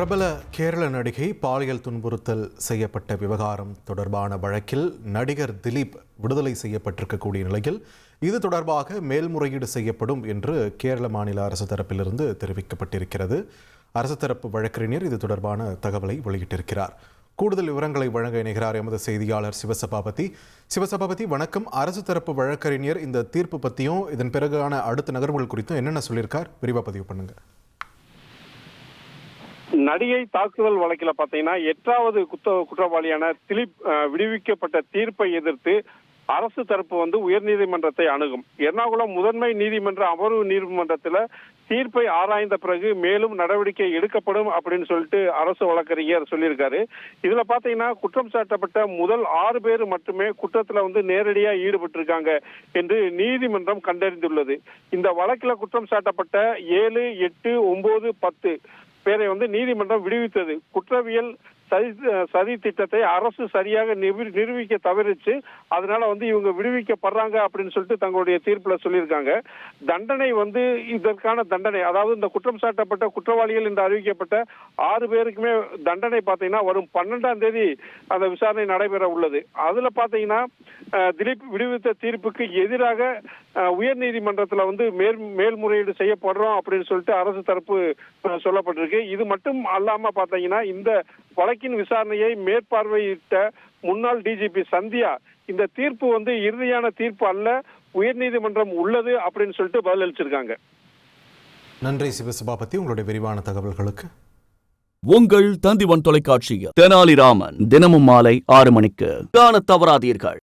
பிரபல கேரள நடிகை பாலியல் துன்புறுத்தல் செய்யப்பட்ட விவகாரம் தொடர்பான வழக்கில் நடிகர் திலீப் விடுதலை செய்யப்பட்டிருக்கக்கூடிய நிலையில் இது தொடர்பாக மேல்முறையீடு செய்யப்படும் என்று கேரள மாநில அரசு தரப்பிலிருந்து தெரிவிக்கப்பட்டிருக்கிறது. அரசு தரப்பு வழக்கறிஞர் இது தொடர்பான தகவலை வெளியிட்டிருக்கிறார். கூடுதல் விவரங்களை வழங்க இணைகிறார் எமது செய்தியாளர் சிவசபாபதி. சிவசபாபதி வணக்கம். அரசு தரப்பு வழக்கறிஞர் இந்த தீர்ப்பு பற்றியும் இதன் பிறகான அடுத்த நகர்வுகள் குறித்தும் என்னென்ன சொல்லியிருக்கார்? விரிவாக பதிவு பண்ணுங்கள் நடிகை தாக்குதல் வழக்கில் பார்த்தீங்கன்னா எட்டாவது குத்த குற்றவாளியான திலீப் விடுவிக்கப்பட்ட தீர்ப்பை எதிர்த்து அரசு தரப்பு வந்து உயர்நீதிமன்றத்தை அணுகும். எர்ணாகுளம் முதன்மை நீதிமன்ற அமர்வு நீதிமன்றத்தில் தீர்ப்பை ஆராய்ந்த பிறகு மேலும் நடவடிக்கை எடுக்கப்படும் அப்படின்னு சொல்லிட்டு அரசு வழக்கறிஞர் சொல்லியிருக்காரு. இதுல பாத்தீங்கன்னா குற்றம் சாட்டப்பட்ட முதல் ஆறு பேர் மட்டுமே குற்றத்துல வந்து நேரடியா ஈடுபட்டிருக்காங்க என்று நீதிமன்றம் கண்டறிந்துள்ளது. இந்த வழக்கில் குற்றம் சாட்டப்பட்ட ஏழு எட்டு ஒன்பது பத்து பேரை வந்து நீதிமன்றம் விடுவித்தது. குற்றவியல் சதி சதி திட்டத்தை அரசு சரியாக நிரூபிக்க தவறிச்சு அதனால வந்து இவங்க விடுவிக்கப்படுறாங்க அப்படின்னு சொல்லிட்டு தங்களுடைய தீர்ப்புல சொல்லியிருக்காங்க. தண்டனை வந்து இதற்கான தண்டனை அதாவது இந்த குற்றம் சாட்டப்பட்ட குற்றவாளிகள் என்று அறிவிக்கப்பட்ட ஆறு பேருக்குமே தண்டனை பார்த்தீங்கன்னா வரும் பன்னெண்டாம் தேதி அந்த விசாரணை நடைபெற உள்ளது. அதுல பாத்தீங்கன்னா திலீப் விடுவித்த தீர்ப்புக்கு எதிராக அஹ், உயர்நீதிமன்றத்துல வந்து மேல் மேல்முறையீடு செய்யப்படுறோம் அப்படின்னு சொல்லிட்டு அரசு தரப்பு சொல்லப்பட்டிருக்கு. இது மட்டும் அல்லாம பாத்தீங்கன்னா இந்த வழக்கின் விசாரணையை மேற்பார்வையிட்ட முன்னாள் டிஜிபி சந்தியா இந்த தீர்ப்பு வந்து இறுதியான தீர்ப்பு அல்ல உயர்நீதிமன்றம் உள்ளது அப்படின்னு சொல்லிட்டு பதிலளிச்சிருக்காங்க. நன்றி சிவசபாபதி உங்களுடைய விரிவான தகவல்களுக்கு. உங்கள் தந்திவன் தொலைக்காட்சியில் தெனாலிராமன் தினமும் மாலை ஆறு மணிக்கு. காணத் தவறாதீர்கள்.